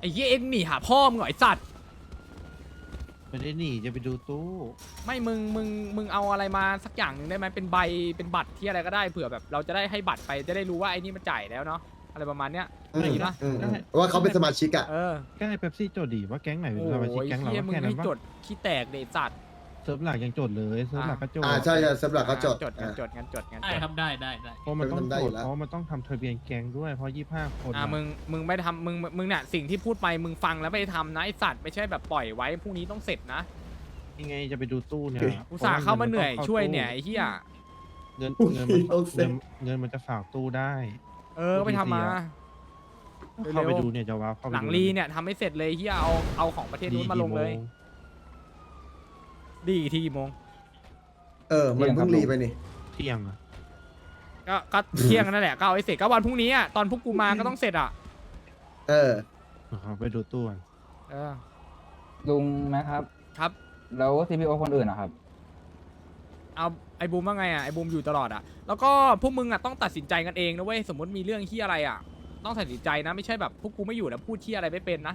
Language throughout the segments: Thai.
ไอ้เหี้ยเอ็งหนีหาพ่อมึงเหรอไอ้สัตว์ ไม่ได้หนีจะไปดูตู้ ไม่มึงมึงมึงเอาอะไรมาสักอย่างหนึ่งได้ไหมเป็นใบเป็นบัตรที่อะไรก็ได้เผื่อแบบ เราจะได้ให้บัตรไปจะได้รู้ว่าไอ้นี่มันจ่ายแล้วเนาะอะไรประมาณเนี้ยอืมอะไรอย่างงี้ปะอืมอืมว่าเขาเป็นสมาชิกอะ เออแก๊งไอ้เป๊ปซี่โจทย์ดีว่าแก๊งไหนเป็นโอ้สมาชิกยแก๊งเราเหี้ยมึงแค่นั้ให้นปะจดขี้แตกเดชสัตว์ เซิร์ฟหลักยังโจทย์เลยเซิร์ฟหลักก็โจทย์อ่าใช่ใช่สำหรับเขาจดจดงั้นอ่าจดงั้นจดงั้นได้จดครับได้ได้ได้ เพราะมันต้องทำได้โจอยู่ทย์แล้วเพราะมันต้องทำทะเบียนแก๊งด้วยเพราะยี่ห้าคนอ่าอะมึงมึงไม่ทำมึงมึงเนี่ยสิ่งที่พูดไปมึงฟังแล้วไม่ได้ทำนะไอสัตว์ไม่ใช่แบบปล่อยไว้พรุ่งนี้ต้องเสร็จนะยังไงจะไปดูตู้เนี่ยอุตส่าห์เข้ามาเหนื่อยพระช่วยตู้เนี่ยไอ้เหี้ยเงินพรุ่งเงินนี้มันต้องเสร็เงิจนเงินมันจะฝากตู้ได้ เออก็ไปทำมาเร็วๆเข้าไปดูเนี่ยจะว้าวเข้าไปหลังดูรีเนี่ยทำให้เสร็จเลยเฮียเอาเอาของประเทศนู้นมาลงเลย ดีอีกทีกี่โมงเออ มันเพิ่งรีไปนี่ เที่ยงอะก็ก็เที่ยงนั่นแหละก็เอาไว้เสร็จก็วันพรุ่งนี้อะตอนพวกกูมาก็ต้องเสร็จอะเออ เอาไปดูตู้กันเออ ลุงนะครับ ครับ แล้ว CPO คนอื่นนะครับ เอาไอ้บูมว่าไงอะไอ้บูมอยู่ตลอดอะแล้วก็พวกมึงอะต้องตัดสินใจกันเองนะเว้ยสมมติมีเรื่องที่อะไรอะ ต้องตัดสินใจนะไม่ใช่แบบพวกกูไม่อยู่แล้วพูดที่อะไรไม่เป็นนะ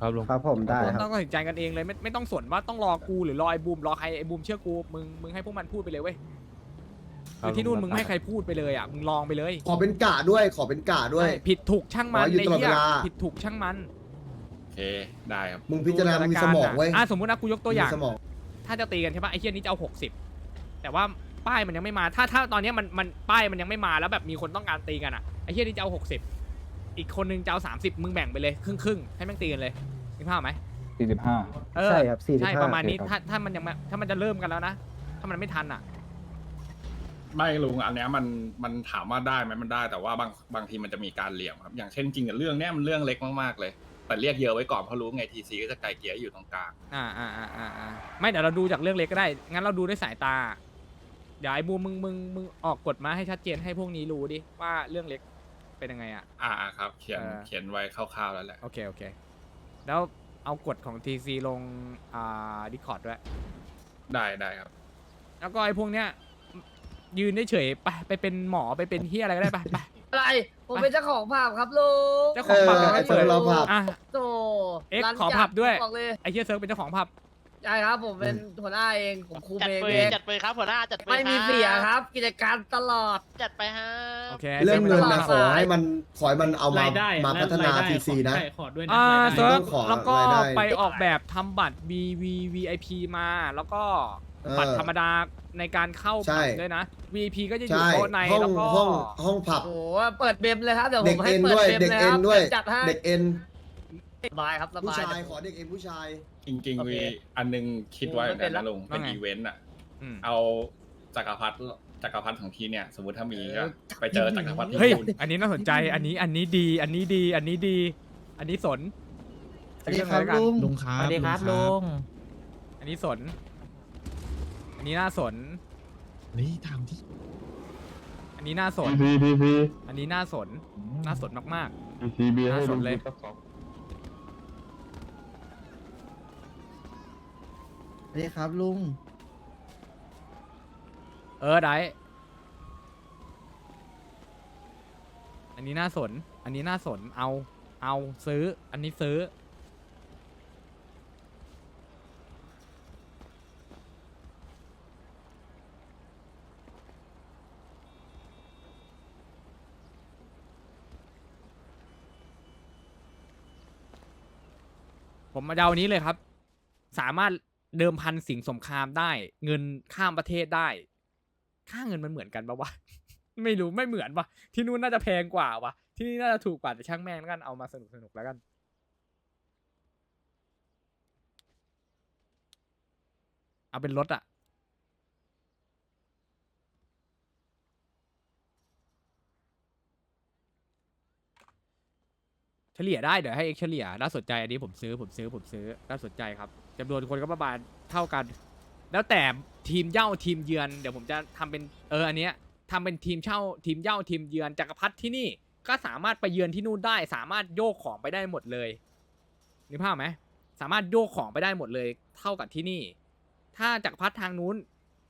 ครับลุง ครับผมได้ครับต้องตัดสินใจกันเองเลยไม่ไม่ต้องสนว่าต้องรอกูหรือรอไอ้บูมรอใครไอ้บูมเชื่อกูมึงมึงให้พวกมันพูดไปเลยเว้ยคือที่นู่นมึงไม่ให้ใครพูดไปเลยอะมึงลองไปเลยขอเป็นกะด้วย ขอเป็นกะด้วย ใช่ผิดถูกช่างมันขออยู่ไอ้ตลอดเหี้ยเวลา ผิดถูกช่างมันโอเค ได้ครับ มึงพิจารณามึงมีสมองเว้ยอะสมมตินะกูยกตัวอย่าง มีสมอง ถ้าจะตีกันใช่ปะไอ้เหี้ยนี้จะเอาหกสิบแต่ว่าป้ายมันยังไม่มา ถ้าถ้าตอนเนี้ยมันมันป้ายมันยังไม่มาแล้วแบบมีคนต้องการตีกันอะไอ้เหี้ยนี้จะเอาหกสิบ อีกคนนึงจะเอาสามสิบมึงแบ่งไปเลยครึ่งครึ่งๆให้แม่งตีกันเลยนึกภาพไหม45เออใช่ครับ45ใช่ประมาณนี้โอเคคถ้ารับถ้ามันยังไม่ถ้ามันจะเริ่มกันแล้วนะ ถ้ามันไม่ทันอะ ไม่ลุงอันเนี้ยมันมันถามว่าได้ไหมมันได้แต่ว่าบางบางทีมันจะมีการเหลี่ยมครับอย่างเช่นจริงๆอะเรื่องเนี้ยมันเรื่องเล็กมากๆเลย แต่เรียกเยอะไว้ก่อนเพราะรู้ไงทีซีก็จะไกลเกลี่ยอยู่ตรงกลางอ่าอ่าอ่าอ่าอ่าไม่เดี๋ยวเราดูจากเรื่องเล็กก็ได้ งั้นเราดูด้วยสายตา เดี๋ยวไอ้บูมมึงมึงมึงออกกฎมาให้ชัดเจนให้พวกนี้รู้ดิว่าเรื่องเล็ก เป็นยังไงอะ อ่าครับ เขียน เออ เขียนไว้คร่าวๆแล้วแหละ โอเคโอเค แล้วเอากฎของ TC ลงอ่าดิคอร์ดด้วย ได้ได้ครับ แล้วก็ไอ้พวกเนี้ยยืนเฉยๆไปไปเป็นหมอไปเป็นเฮียอะไรก็ได้ไปไป อะไร ผมเป็นเจ้าของผับครับลุงเจ้าของผับเออยังไม่ไอ้เปิดเจ้าของผับ อะ โตเอ็กซ์ร้านขอผับด้วย บอกเลย ไอ้เฮียเซิร์ฟเป็นเจ้าของผับ ใช่ครับผมเป็นหัวหน้าเองผมคุมจัดเองปืนเองจัดปืนครับหัวหน้าจัดปืนไม่มีครับเสียครับ กิจการตลอด จัดไปฮะ โอเคเรื่องเงินนะไม่ขต้อองให้มันขอให้มันเอามารายได้มาพัฒนาทีซีนะ ใช่ขอด้วยนะอ่ารายได้ เซิร์ฟต้องขอแล้วก็รายได้ ไปออกแบบทำบัตร VV VIP มา แล้วก็บัตรธรรมดาในการเข้าใช่ ผับด้วยนะ VIP ก็จะอยู่ใช่โต๊ะในห้องแล้วก็ห้องห้องผับ โอ้โหเปิดเบมเลยครับเดี๋ยวผเด็กมให้เอ็นเปิดด้วย เบมเด็กเลยเอ็คนรับด้วย จัดให้เด็กเอ็น สบายครับสผู้บาย ชายขอเด็กเอ็นผู้ชาย จริงโอๆเคมีอันนึงคิดไว้เหมือนกันนะลุงว่าเป็นไงอีเวนต์อะ อืมเอาจักรพรรดิจักรพรรดิของทีเนี่ย สมมติถ้ามีก็ไปเจอจักรพรรดิที่เฮ้ยนู่นอันนี้น่าสนใจ อันนี้ อันนี้ดี อันนี้ดี อันนี้ดี อันนี้สน สวัสดีครับลุง ลุงครับสวัสดีครับลุง อันนี้สน อันนี้น่าสน นี่ทำที่อันนี้น่าสน พีพีพีอันนี้น่าสน น่าสนมาก พีบีให้ลุงเลยส วัสดีครับลุง เออได้ อันนี้น่าสน อันนี้น่าสน เอา เอาซื้อ อันนี้ซื้อ ผมมาเดานี้เลยครับ สามารถ เดิมพันสิ่งสงครามได้ เงินข้ามประเทศได้ ค่าเงินมันเหมือนกันปะวะไม่รู้ไม่เหมือนวะที่นู่นน่าจะแพงกว่าวะที่นี่น่าจะถูกกว่าแต่ช่างแม่งแล้วกันเอามาสนุกสนุกแล้วกัน เอาเป็นรถอะ เฉลี่ยได้เดี๋ยวให้เอ็กเฉลี่ยน่าสนใจอันนี้ผมซื้อผมซื้อผมซื้อน่าสนใจครับจำนวนคนก็ประมาณเท่ากัน แล้วแต่ทีมเย้าทีมเยือนเดี๋ยวผมจะทำเป็นเอออันเนี้ยทำเป็นทีมเช่าทีมเย้าทีมเยือนจักรพรรดิที่นี่ก็สามารถไปเยือนที่นู่นได้ สามารถโยกของไปได้หมดเลยนึกภาพไหมสามารถโยกของไปได้หมดเลย เท่ากับที่นี่ ถ้าจักรพรรดิทางนู้น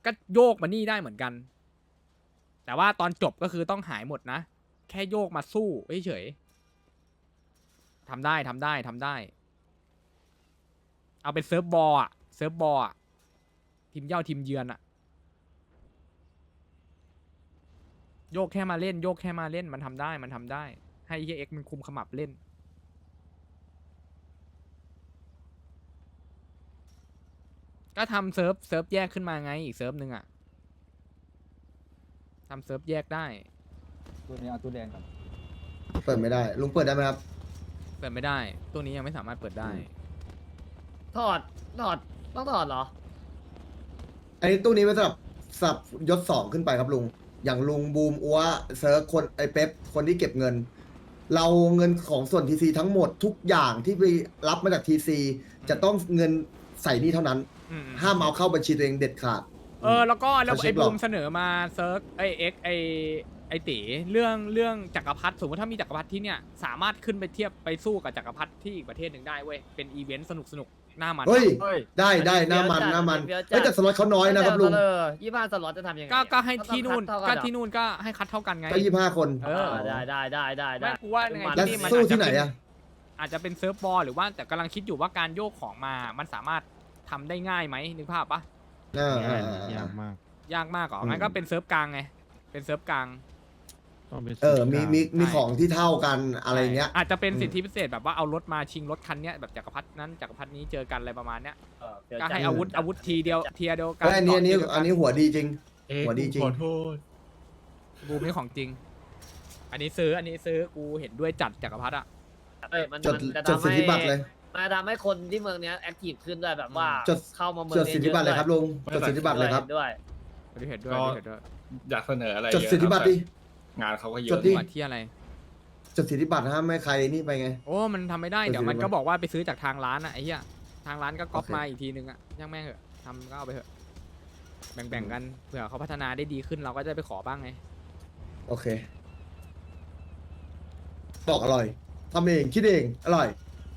ก็โยกมานี่ได้เหมือนกัน แต่ว่าตอนจบก็คือต้องหายหมดนะ แค่โยกมาสู้เฉยๆ ทำได้ทำได้ทำได้ เอาเป็นเซิร์ฟบอลอะเซิร์ฟบอลอะทีมเย่าทีมเยือนอะโยกแค่มาเล่น โยกแค่มาเล่นมันทำได้มันทำได้ ให้เอ็กมันคุมขมับเล่นก็ทำเซิร์ฟเซิร์ฟแยกขึ้นมาไงอีกเซิร์ฟหนึ่งอะทำเซิร์ฟแยกได้ ตัวนี้เอาตู้แดงก่อน เปิดไม่ได้ ลุงเปิดได้ไหมครับ เปิดไม่ได้ ตัวนี้ยังไม่สามารถเปิดได้ ถอด ถอด ต้องถอดเหรอ อันนี้ตู้นี้ไว้สำหรับสำหรับยศสองขึ้นไปครับลุง อย่างลุงบูมอัวเซิร์ฟคนไอเป๊ปคนที่เก็บเงิน เราเงินของส่วนทีซีทั้งหมดทุกอย่างที่ไปรับมาจากทีซีจะต้องเงินใส่นี่เท่านั้น อืมห้ามเอาเข้าบัญชีตัวเองเด็ดขาด เออแล้วก็แล้วเขาเช็ไอ้คหรอ บูมเสนอมาเซิร์ฟไอเอ็กไอ ไอตีเรื่องเรื่องจักรพรรดิสมมติถ้ามีจักรพรรดิที่เนี่ยสามารถขึ้นไปเทียบไปสู้กับจักรพรรดิที่อีกประเทศหนึ่งได้เว้ยเป็นอีเวนต์สนุกสนุกๆหน้ามันเฮ้ย เฮ้ย ได้ได้อันนี้หน้ามันเฟี้ยวจัดหน้ามันอันนี้เฟี้ยวจัด เฮ้ยแต่สล็อตเขาน้อยนะครับลุงเออยี่ห้าสล็อตจะทำยังไงก็ก็ให้ที่นู่นเท่าก็เหรอที่นู่นก็ให้คัดเท่ากันไง ก็ยี่ห้าคน เออ ได้ได้ได้ได้ได้ ไม่กูว่ายังไงแล้วที่นี่มันสู้อาจจะที่ไหนเป็นอะ อาจจะเป็นเซิร์ฟบอลหรือว่าแต่กำลังคิดอยู่ว่าการโยกของมามันสามารถทำได้ง่ายไหมนึกภาพปะอ่าใช่อ่าอ่า ยากมาก ยากมากเหรออืมงั้นก็เป็นเซิร์ฟกลางไงเป็นเซิร์ฟกลาง ต้องเป็นเออ มี มี มีใช่ของที่เท่ากันอะไรเงี้ย อาจจะเป็นอืมสิทธิพิเศษแบบว่าเอารถมาชิงรถคันเนี้ยแบบจักรพรรดินั้นจักรพรรดินี้เจอกันอะไรประมาณเนี้ยเออเฟี้ยวก็จัดให้อาวุธอาวุธทีเดียวเทียเดียวกันเฮ้ยอันนี้อันนี้เกาะเดียวกัอันนี้หัวดีจริงเอ๊ะหัวดีจริง ขอโทษบูมนี่ของจริง อันนี้ซื้ออันนี้ซื้อกูเห็นด้วยจัดจักรพรรดิอะเอ้ยมันจดมันจะจดทำสิทให้ธิบัตรเลยมันจะทำให้คนที่เมืองเนี้ยแอคทีฟขึ้นด้วยแบบว่าจดเข้ามาเมืองจดสิทธิบัตรเลยครับลุงจดสิทธิบัตรเลยครับด้วยอันนี้เห็นด้วยก็อันนี้เห็นด้วยอยากเสนออะไรจดเยอะสิทธิบัตรคดิ งานเขาก็เยจอะดดิบัตรที่อะไร จดสิทธิบัตรห้ามไม่ใครนี่ไปไง โอ้ มันทำไม่ได้จดเดี๋ยวมันสิทธิบัตรก็บอกว่าไปซื้อจากทางร้านอะไอ้เหี้ย ทางร้านก็ก๊อปโอเค มาอีกทีนึงอะย่างแม่งเหอะทำก็เอาไปเถอะ แบ่งๆกัน เผื่อเขาพัฒนาได้ดีขึ้นเราก็จะไปขอบ้างไง โอเค บอกอร่อยทำเองคิดเองอร่อย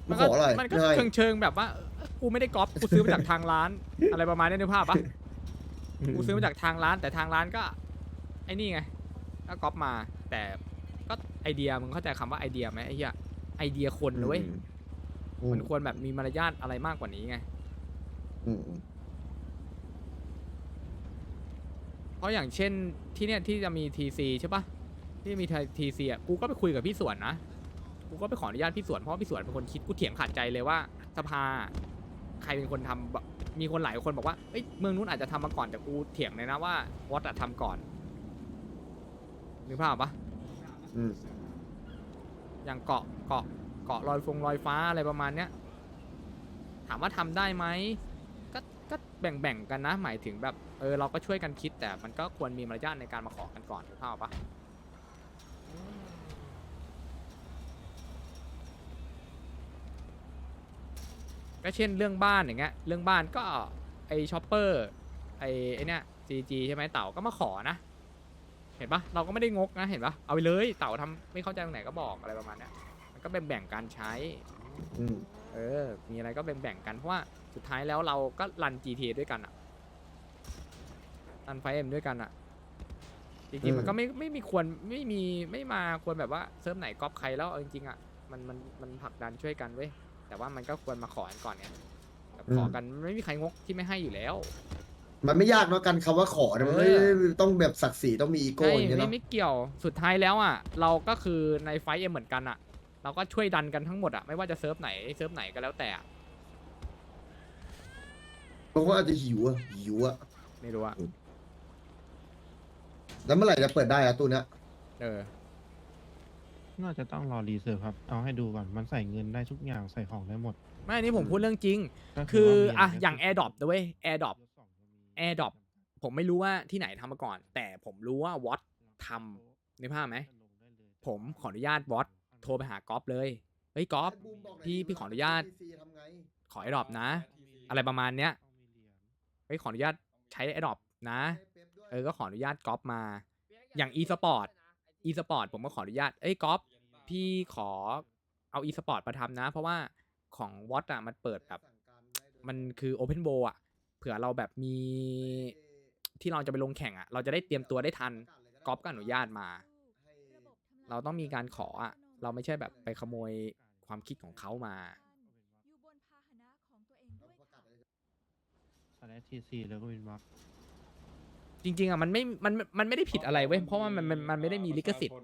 มาขออร่อยมันก็ง่าย เชิงเชิงๆแบบว่าเอ้อกูไม่ได้ก๊อปกูซื้อมาจากทางร้าน อะไรประมาณนี้นึกภาพปะกูซื้อมาจากทางร้านแต่ทางร้านก็ ไอ้นี่ไง ก็ก๊อปมา แต่ก็ไอเดียมึงเข้าใจคำว่าไอเดียไหมไอ้เหี้ยไอเดียคนนะเว้ยอืมมันควรแบบมีมารยาทอะไรมากกว่านี้ไง อืมอืมเพราะอย่างเช่นที่เนี่ยที่จะมีทีซีใช่ปะที่มีทีซีอะกูก็ไปคุยกับพี่สวนนะกูก็ไปขออนุญาตพี่สวนเพราะว่าพี่สวนเป็นคนคิดกูเถียงขาดใจเลยว่าสภา ใครเป็นคนทำแบบมีคนหลายคนบอกว่าเอ้ยเมืองนู้นอาจจะทำมาก่อนแต่กูเถียงเลยนะว่าวอตอะทำก่อน นึกภาพปะอืมอย่างเกาะเกาะเกาะลอยฟงลอยฟ้าอะไรประมาณเนี้ย ถามว่าทำได้ไหมก็ก็แบ่งแบ่งๆกันนะ หมายถึงแบบเออเราก็ช่วยกันคิด แต่มันก็ควรมีมารยาทในการมาขอกันก่อนถูกเปล่าพปะก็เช่นเรื่องบ้านอย่างเงี้ยเรื่องบ้านก็ไอช็อปเปอร์ไอไอเนี้ยซีจีใช่ไหมเต่าก็มาขอนะ เห็นปะเราก็ไม่ได้งกนะเห็นปะเอาไปเลยเต่าทำไม่เข้าใจตรงไหนก็บอกอะไรประมาณเนี้ยมันก็แบ่งแบ่งๆการใช้ อืมเออ มีอะไรก็แบ่งๆกัน เพราะว่าสุดท้ายแล้วเราก็รัน GTA ด้วยกันอะรันไฟเอ็มด้วยกันอะจริงๆมันก็ไม่ไม่มีควรไม่มีไม่มาควรแบบว่าเซิร์ฟไหนก๊อปใครแล้วเอาจริงๆอะมันมันมันผลักดันช่วยกันเว้ยแต่ว่ามันก็ควรมาขอกันก่อนเนี่ยแบบขอกันไม่มีใครงกที่ไม่ให้อยู่แล้ว มันไม่ยากเนาะกันคำว่าขอเนี่ยมันไม่เออต้องแบบศักดิ์ศรีต้องมีอีโก้ใช่อย่างเงี้ยไม่เนาะไม่เกี่ยวสุดท้ายแล้วอะ เราก็คือในไฟเอ็มเหมือนกันอะ เราก็ช่วยดันกันทั้งหมดอะ ไม่ว่าจะเซิร์ฟไหนเซิร์ฟไหนก็แล้วแต่อะบางคนอาจจะหิวอะหิวอะไม่รู้อะแล้วเมื่อไหร่จะเปิดได้อะตู้เนี้ยเออ น่าจะต้องรอรีเซิร์ฟครับ เอาให้ดูก่อน มันใส่เงินได้ทุกอย่างใส่ของได้หมดไม่อันนี้ผมพูดเรื่องจริง ก็คือว่ามีอะก็อย่างคื AirDrop นะเว้ย AirDrop AirDrop ผมไม่รู้ว่าที่ไหนทำมาก่อน แต่ผมรู้ว่าวอตทำในภาพไหม ผมขออนุญาตวอตโทรไปหากอฟเลย เฮ้ยกอฟพี่พี่ขออนุญาต ขอ AirDrop นะ อะไรประมาณเนี้ยเฮ้ยขออนุญาตใช้ AirDrop นะ เออก็ขออนุญาตกอปมา อย่าง e-sport e-sport ผมก็ขออนุญาต เอ้ยกอฟพี่ขอเอา e-sport มาทำนะ เพราะว่าของวอตอะมันเปิดแบบ มันคือ Open Bowl อะ เผื่อเราแบบมีที่เราจะไปลงแข่งอะ เราจะได้เตรียมตัวได้ทันก๊อฟก็อนุญาตมา เราต้องมีการขออะ เราไม่ใช่แบบไปขโมยคความคิดของเขามาอยู่บนพาหนะของตัวเองด้วยค่ะสแลทีซีแล้วก็เป็นบัฟจริงๆอะมันไม่ มัน มันไม่ได้ผิดอะไรเว้ย เพราะว่ามัน มันมันไม่ได้มีลิขสิทธิ์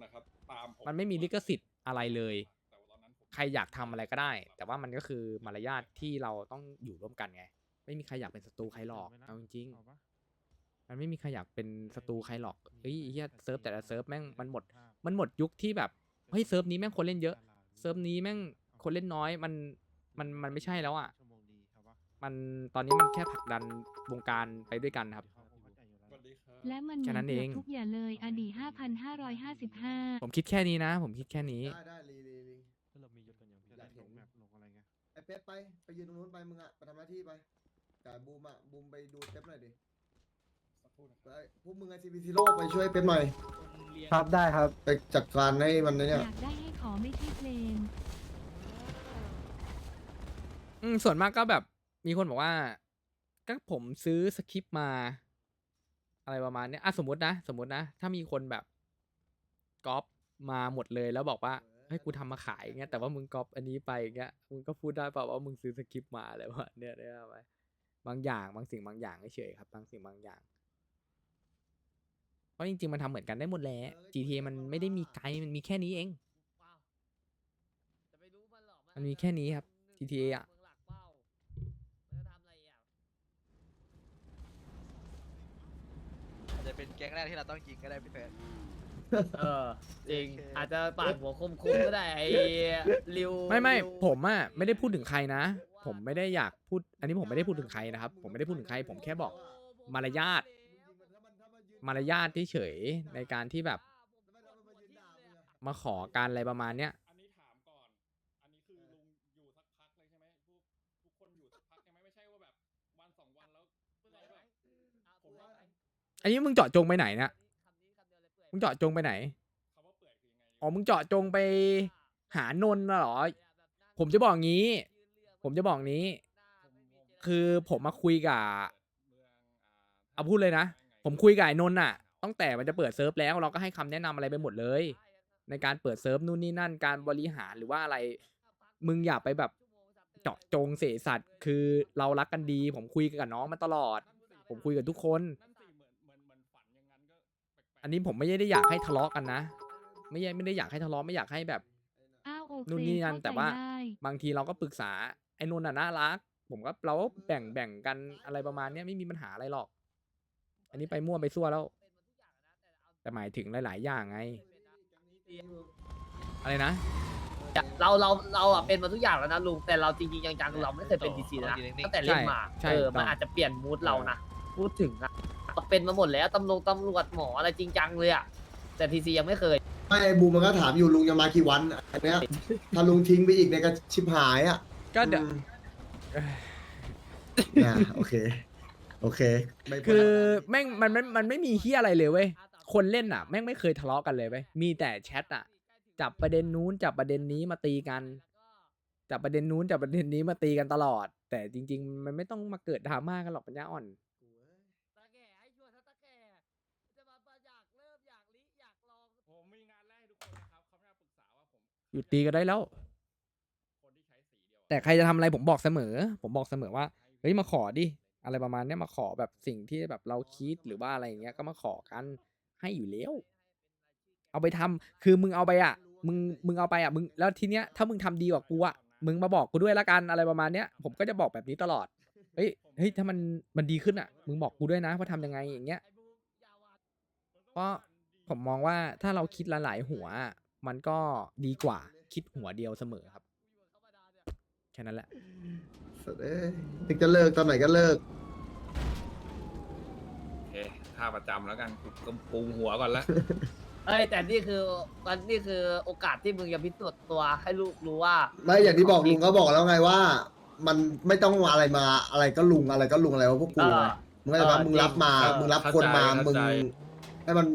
มันไม่มีลิขสิทธิ์อะไรเลย ใครอยากทำอะไรก็ได้ แต่ว่ามันก็คือมารยาทที่เราต้องอยู่ร่วมกันไง ไม่มีใครอยากเป็นศัตรูใครหรอก เอาจริงเอาปะๆมันไม่มีใครอยากเป็นศัตรูใครหรอกเฮ้ยไอ้เฮียเซิร์ฟแต่ละเซิร์ฟแม่งมันหมด มันหมดยุคที่แบบเฮ้ยเซิร์ฟนี้แม่งคนเล่นเยอะเซิร์ฟนี้แม่งคนเล่นน้อยมันมันมันไม่ใช่แล้วอะชั่วโมงดีครับปะมันตอนนี้มันแค่ผลักดันวงการไปด้วยกันครับเขาเข้าใจอยู่แล้วและมันแค่นั้นเองทุกอย่างเลยอดี5,555 ผมคิดแค่นี้นะ ผมคิดแค่นี้ ได้ได้ลีลีลีถ้าเรามียศกันอย่างพี่อยากเห็ลนงแมปลงอะไรเงี้ยไอ้เป๊ปไป ไปยืนตรงนู้นไปมึงอะไปทำหน้าที่ไป แต่บูมอะบูมไปดูเป๊ปหน่อยดิไปพวกมึงไอซีพีซีโร่ไปช่วยเป๊ปหน่อยครับได้ครับไปจัดการให้มันอเนี่ยยากได้ให้ขอไม่ใช่เพลง อืมส่วนมากก็แบบมีคนบอกว่า ก็ผมซื้อสคริปต์มา อะไรประมาณเนี้ยอะสมมตินะ สมมตินะ ถ้ามีคนแบบก๊อปมาหมดเลยแล้วบอกว่าเฮ้ยกูทำมาขายอย่างเงี้ยแต่ว่ามึงก๊อปอันนี้ไปอย่างเงี้ยมึงก็พูดได้เปล่าว่ามึงซื้อสคริปต์มาอะไรวะเนี่ยได้ไหม บางอย่างบางสิ่งบางอย่างเฉยๆครับ บางสิ่งบางอย่าง เพราะจริงๆมันทำเหมือนกันได้หมดแหล้ว GTA มันไม่ได้มีไกด์มันมีแค่นี้เองจะไปรู้มันหรอกมันมีแค่นี้ครับ GTA อะเมืองหลักเป้ามันจะทำอะไรอะอาจจะเป็นแก๊งแรกที่เราต้องยิงก็ได้พี่เฟิร์สเออจริงโอเคอาจจะปาดหัวคมๆก็ได้ไอ้ริวไม่ไม่ริวผมอะไม่ได้พูดถึงใครนะ ผมไม่ได้อยากพูด อันนี้ผมไม่ได้พูดถึงใครนะครับ ผมไม่ได้พูดถึงใคร ผมแค่บอกมารยาทมารยาทที่เฉยๆในการที่แบบมาขอการอะไรประมาณเนี้ยอันนี้ถามก่อน อันนี้คือลุงอยู่สักพักเลยใช่ไหมทุกทุกคนอยู่สักพักใช่ไหมไม่ใช่ว่าแบบวันสองวันแล้วเราแบบผมว่าอันนี้มึงเจาะจงไปไหนเนี่ยมึงเจาะจงไปไหนคำว่าเปื่อยคือยังไงอ๋อมึงเจาะจงไปหานนท์น่ะเหรอ ผมจะบอกงี้ ผมจะบอกนี้ คือผมมาคุยกับเมืองอ่าเอาพูดเลยนะ ผมคุยกับไอ้นนท์น่ะตั้งแต่มันจะเปิดเซิร์ฟแล้วเราก็ให้คำแนะนำอะไรไปหมดเลย ในการเปิดเซิร์ฟนู่นนี่นั่นการบริหารหรือว่าอะไร มึงอย่าไปแบบเจาะจงเสสัตว์ คือเรารักกันดี ผมคุยกับน้องมาตลอด ผมคุยกับทุกคนนั่นสิเหมือนเหมือนเหมือนฝันอย่างนั้นก็แปลกๆอันนี้ผมไม่ได้อยากให้ทะเลาะกันนะ ไม่ใช่ไม่ได้อยากให้ทะเลาะไม่อยากให้แบบ อ้าวโอเคนู่นนี่นั่นเข้ใจแต่ว่า ได้ บางทีเราก็ปรึกษา ไอ้นนท์น่ะน่ารัก ผมก็เราก็แบ่งแบ่งกันอะไรประมาณเนี้ยไม่มีปัญหาอะไรหรอก อันนี้ไปมั่วไปซั่วแล้ว แต่หมายถึงหลาย ๆ อย่างไง อะไรนะ เราเราเราอะเป็นมาทุกอย่างแล้วนะลุงแต่เราจริงๆจังๆเราไม่เคยเป็นดีซีนะตั้งแต่เล่นมาใช่เออถูกต้องมันอาจจะเปลี่ยนมูดเรานะพูดถึงอะเราเป็นมาหมดแล้วตำรวจตำรวจหมออะไรจริงจังเลยอะแต่ทีซียังไม่เคย ไม่ไอ้บูมมันก็ถามอยู่ลุงจะมากี่วันอันเนี้ยถ้าลุงทิ้งไปอีกเนี่ยก็ชิบหายอะ ก็เดี๋ยว อืมอ่าโอเค โอเคไม่พ้นคือแม่งมันมันมันไม่มีเฮียอะไรเลยเว้ย คนเล่นอะ แม่งไม่เคยทะเลาะกันเลยเว้ย มีแต่แชทอะ จับประเด็นนู้นจับประเด็นนี้มาตีกัน จับประเด็นนู้นจับประเด็นนี้มาตีกันตลอด แต่จริง ๆ มันไม่ต้องมาเกิดดราม่ากันหรอกปัญญาอ่อนตาแก่ให้ชวนถ้าตาแก่จะมาอยากเริ่มอยากลิอยากลองผมมีงานแรกให้ทุกคนนะครับเขาไม่มาปรึกษาว่าผมหยุดตีกันได้แล้ว คนที่ใช้สีเดียว แต่ใครจะทำอะไรผมบอกเสมอ ผมบอกเสมอว่าเฮ้ยมาขอดิอะไรประมาณเนี้ยมาขอแบบสิ่งที่แบบเราคิดหรือว่าอะไรอย่างเงี้ยก็มาขอกันให้อยู่แล้ว เอาไปทำคือมึงเอาไปอะ มึงมึงเอาไปอะมึงแล้วทีเนี้ยถ้ามึงทำดีกว่ากูอะมึงมาบอกกูด้วยละกันอะไรประมาณเนี้ยผมก็จะบอกแบบนี้ตลอดเฮ้ยเฮ้ยถ้ามันมันดีขึ้นอะ มึงบอกกูด้วยนะว่าทำยังไงอย่างเงี้ยเพราะผมมองว่าถ้าเราคิดลหลายหัว มันก็ดีกว่าคิดหัวเดียวเสมอครับ แค่นั้นแหละ สัตว์เอ้ยนึกจะเลิกตอนไหนก็เลิก โอเคท่าประจำแล้วกันกูก็ปูหัวก่อนละ เอ้ยแต่นี่คือมันนี่คือโอกาสที่มึงจะพิสูจน์ตัวให้ลูกรู้ว่าไม่อย่างที่บอกลุงก็บอกแล้วไงว่า มันไม่ต้องอะไรมาอะไรก็ลุงอะไรก็ลุงอะไรว่าพวกกูเออไงมึงก็จะรับเออมึงรับมาจริง มึงรับเข้าคนมาใจมึงเข้าใจ ให้มัน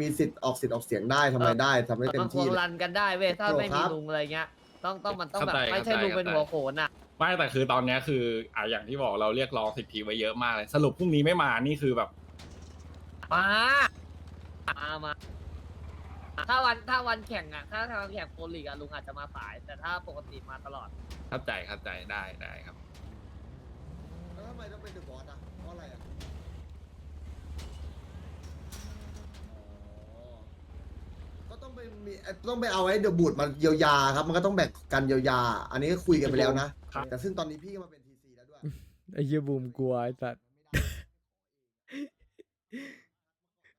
มีสิทธิ์ออกสิทธิ์ออกเสียงได้ทำอะไรได้ทำให้เต็มัมนควที่รรันกันได้เว้ยถ้าโปรไม่มีครับลุงอะไรเงี้ย ต้องต้องมันต้องแบบเข้าใจไม่ใช่เข้าใจลุงเป็นเข้าใจหัวโขนอะ ไม่แต่คือตอนเนี้ยคืออะอย่างที่บอกเราเรียกร้องสิทธิไว้เยอะมากเลยสรุปพรุ่งนี้ไม่มานี่คือแบบ มามามา ถ้าวันถ้าวันแข่งอะ ถ้าทางวันแข่งโปรลีกอะลุงอาจจะมาสาย แต่ถ้าปกติมาตลอด เข้าใจเข้าใจได้ได้ครับ แล้วทำไมต้องเป็นเดอะบอสอะเพราะอะไรอะอ๋อก็ ต้องไปมีต้องไปเอาไอ้เดอะบูดมาเยียวยาครับ มันก็ต้องแบ่งกันเยียวยา อันนี้ก็คุยกันไปแล้วนะ ครับ แต่ซึ่งตอนนี้พี่ก็มาเป็นทีซีแล้วด้วย ไอ้เหี้ยบูมกลัวไอ้สัตว์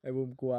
ไอ้บูมกลัว